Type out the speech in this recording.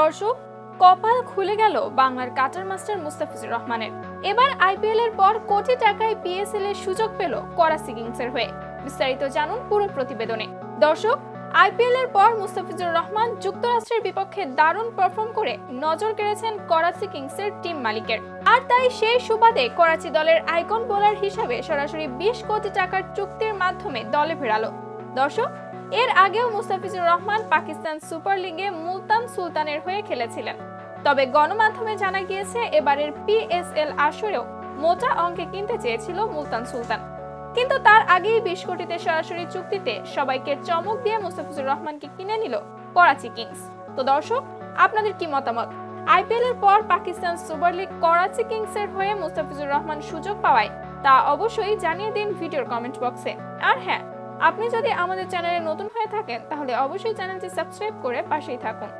দর্শক, কপাল খুলে গেল বাংলার কাটার মাস্টার মুস্তাফিজুর রহমানের। এবার আইপিএল এর পর কোটি টাকায় পিএসএল এর সুযোগ পেল করাচি কিংসের হয়ে। বিস্তারিত জানুন পুরো প্রতিবেদনে। দর্শক, আইপিএল এর পর মুস্তাফিজুর রহমান যুক্তরাষ্ট্রের বিপক্ষে দারুণ পারফর্ম করে নজর কেড়েছেন করাচি কিংসের টিম মালিকের। আর তাই সেই সুবাদে করাচি দলের আইকন বোলার হিসাবে সরাসরি বিশ কোটি টাকার চুক্তির মাধ্যমে দলে ফেরালো। দর্শক এর আগেও মুস্তাফিজুর রহমান পাকিস্তান সুপার লিগে মুলতান সুলতানের হয়ে খেলেছিলেন। তবে গণমাধ্যমে জানা গিয়েছে, এবারের পিএসএল আসরেও মোটা অঙ্কে কিনতে চেয়েছিল মুলতান সুলতান। কিন্তু তার আগেই বিশ কোটিতে সরাসরি চুক্তিতে সবাইকে চমক দিয়ে মুস্তাফিজুর রহমানকে কিনে নিল করাচি কিংস। তো দর্শক, আপনাদের কি মতামত? আইপিএল এর পর পাকিস্তান সুপার লিগ করাচি কিংসের হয়ে মুস্তাফিজুর রহমান সুযোগ পাওয়ায় তা অবশ্যই জানিয়ে দিন ভিডিওর কমেন্ট বক্সে। আর হ্যাঁ আপনি যদি আমাদের চ্যানেলে নতুন হয়ে থাকেন তাহলে অবশ্যই চ্যানেলটি সাবস্ক্রাইব করে পাশেই থাকুন।